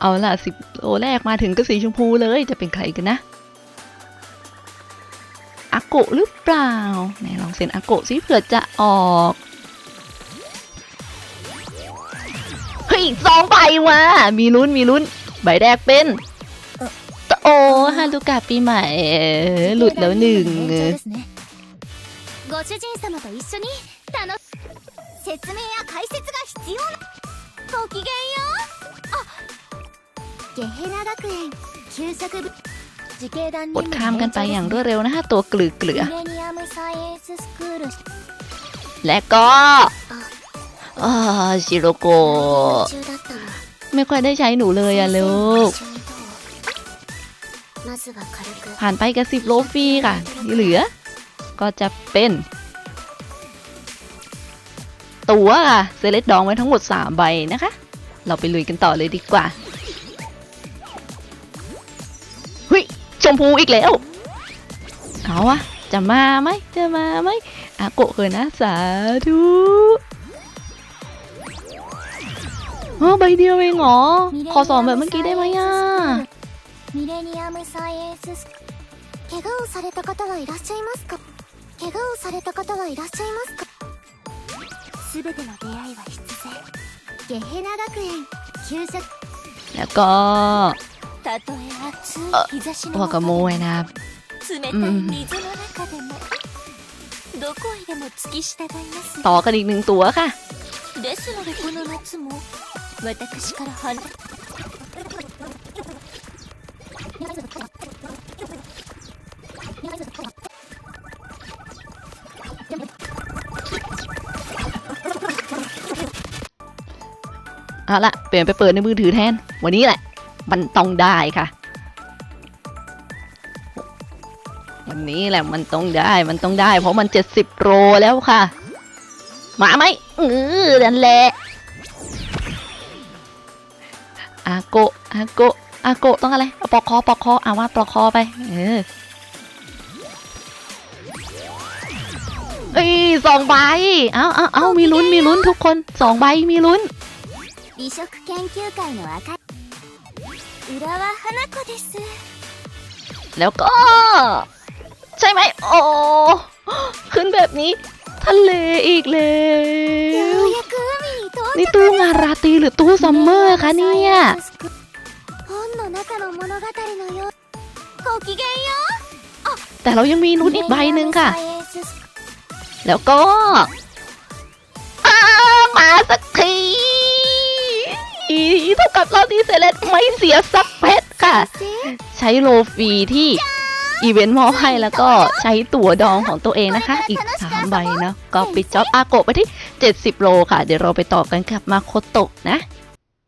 เอาล่ะสิบโลแรกมาถึงก็สีชมพูเลยจะเป็นใครกันนะอาโกะหรือเปล่าไหนลองเซ็นอาโกะสิเผื่อจะออกเฮ้ยสองใบว่ะมีลุ้นมีลุ้น ใบแรกเป็นโอ้ฮารุกะปีใหม่เออหลุดแล้วหนึ่ง ですねご主人様と一緒に楽し説明や解説が必要なごきげんようあ ゲヘラ学園給食部自警団 กดข้ามกันไปอย่างรวดเร็วนะฮะตัวเกลือเกลือ ミレニアムサイエンススクール และก็อ่าชิโรโกะ 中だったの ไม่ค่อยได้ใช้หนูเลยอะลูก 先生も一緒にどうまずは軽く ผ่านไปกับสิบโลฟรีค่ะที่เหลือ ก็จะเป็น ตัวค่ะเซเลตดองไว้ทั้งหมด 3 ใบนะคะ เราไปลุยกันต่อเลยดีกว่า ชมพูอีกแล้ว เอาวะจะมาไหมจะมาไหมอาโกะเคยนะ สาธุเออใบเดียวเองเหรอ ขอสอนแบบเมื่อกี้ได้ไหมอ่ะ ミレニアムサイエンススク怪我をされた方はいらっしゃいますか怪我をされた方はいらっしゃいますかすべての出会いは必然ゲヘナ学園給食 แล้วก็ たとえ 暑い日差しの วากาโมยนะครับ 冷たい水の中でもどこへでも付き従います ต่อกันอีกหนึ่งตัวค่ะ ですのでこの夏も私から離れ เอาละเปลี่ยนไปเปิดในมือถือแทน วันนี้แหละ มันต้องได้ค่ะ วันนี้แหละมันต้องได้ มันต้องได้ เพราะมันเจ็ดสิบโรแล้วค่ะ มาไหมเออนั่นแหละอาโกะอาโกะอาโกะต้องอะไรเอาปอกคอปอกคอเอาว่าปอกคอไป เออเอ้ยสองใบ เอาเอาเอามีลุ้น มีลุ้นทุกคน สองใบ มีลุ้น 美食研究会の赤い浦和花子です แล้วก็ ใช่ไหมโอ้ขึ้นแบบนี้ ทะเลอีกแล้วนี่ตู้งานราตรีหรือตู้ซัมเมอร์คะเนี่ยแต่เรายังมีนุ่นอีกใบหนึ่งค่ะ แล้วก็มาสักทีเท่ากับเราที่เซเลตไม่เสียสักเพชรค่ะ ใช้โลฟีที่ อีเวนต์มอบให้แล้วก็ใช้ตั๋วดองของตัวเองนะคะ อีก 3 ใบนะ ก็ปิดจ็อบอาโกะไปที่ 70 โลค่ะ เดี๋ยวเราไปต่อกันกับมาโคโตะนะ